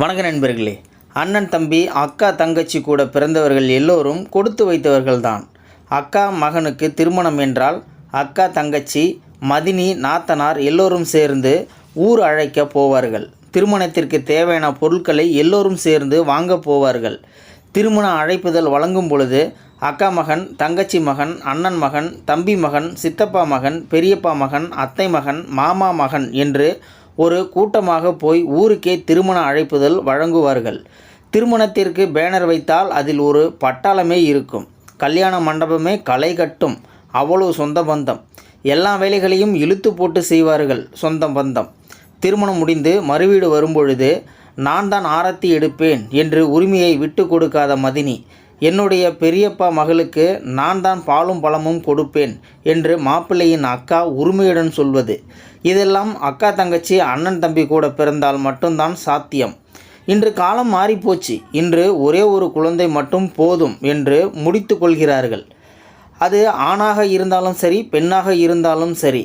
வணக்க நண்பர்களே. அண்ணன் தம்பி அக்கா தங்கச்சி கூட பிறந்தவர்கள் எல்லோரும் கொடுத்து வைத்தவர்கள்தான். அக்கா மகனுக்கு திருமணம் என்றால் அக்கா தங்கச்சி மதினி நாத்தனார் எல்லோரும் சேர்ந்து ஊர் அழைக்க போவார்கள். திருமணத்திற்கு தேவையான பொருட்களை எல்லோரும் சேர்ந்து வாங்க போவார்கள். திருமண அழைப்புதல் வழங்கும் பொழுது அக்கா மகன் தங்கச்சி மகன் அண்ணன் மகன் தம்பி மகன் சித்தப்பா மகன் பெரியப்பா மகன் அத்தை மகன் மாமா மகன் என்று ஒரு கூட்டமாக போய் ஊருக்கே திருமண அழைப்புதல் வழங்குவார்கள். திருமணத்திற்கு பேனர் வைத்தால் அதில் ஒரு பட்டாளமே இருக்கும். கல்யாண மண்டபமே களை கட்டும். அவ்வளவு சொந்த பந்தம். எல்லா வேலைகளையும் இழுத்து போட்டு செய்வார்கள் சொந்த பந்தம். திருமணம் முடிந்து மறுவீடு வரும்பொழுது நான் தான் ஆரத்தி எடுப்பேன் என்று உரிமையை விட்டு கொடுக்காத மதினி என்னுடைய பெரியப்பா மகளுக்கு நான் தான் பாலும் பழமும் கொடுப்பேன் என்று மாப்பிள்ளையின் அக்கா உரிமையுடன் சொல்வது. இதெல்லாம் அக்கா தங்கச்சி அண்ணன் தம்பி கூட பிறந்தால் மட்டும்தான் சாத்தியம். இன்று காலம் மாறிப்போச்சு. இன்று ஒரே ஒரு குழந்தை மட்டும் போதும் என்று முடித்து கொள்கிறார்கள். அது ஆணாக இருந்தாலும் சரி பெண்ணாக இருந்தாலும் சரி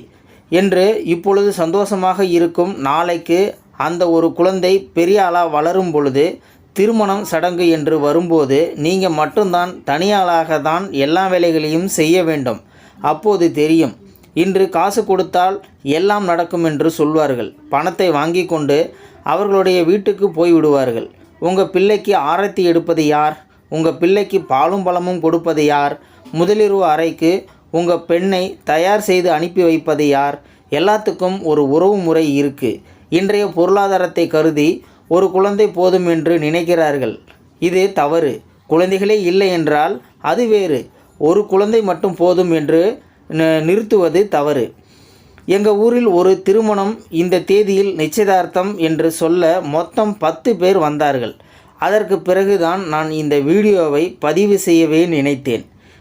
என்று இப்பொழுது சந்தோஷமாக இருக்கும் நாளைக்கு அந்த ஒரு குழந்தை பெரிய ஆளாக வளரும் பொழுது திருமணம் சடங்கு என்று வரும்போது நீங்கள் மட்டும்தான் தனியாளாக தான் எல்லா வேலைகளையும் செய்ய வேண்டும். அப்போது தெரியும். இன்று காசு கொடுத்தால் எல்லாம் நடக்கும் என்று சொல்வார்கள். பணத்தை வாங்கி கொண்டு அவர்களுடைய வீட்டுக்கு போய் விடுவார்கள். உங்கள் பிள்ளைக்கு ஆரத்தி எடுப்பது யார்? உங்கள் பிள்ளைக்கு பாலும் பழமும் கொடுப்பது யார்? முதலிரவு அறைக்கு உங்கள் பெண்ணை தயார் செய்து அனுப்பி வைப்பது யார்? எல்லாத்துக்கும் ஒரு உறவு முறை இருக்குது இன்றைய பொருளாதாரத்தை கருதி ஒரு குழந்தை போதும் என்று நினைக்கிறார்கள். இது தவறு. குழந்தைகளே இல்லை என்றால் அது வேறு. ஒரு குழந்தை மட்டும் போதும் என்று நிறுத்துவது தவறு. எங்கள் ஊரில் ஒரு திருமணம் இந்த தேதியில் நிச்சயதார்த்தம் என்று சொல்ல மொத்தம் பத்து பேர் வந்தார்கள். அதற்கு பிறகுதான் நான் இந்த வீடியோவை பதிவு செய்யவே நினைத்தேன்.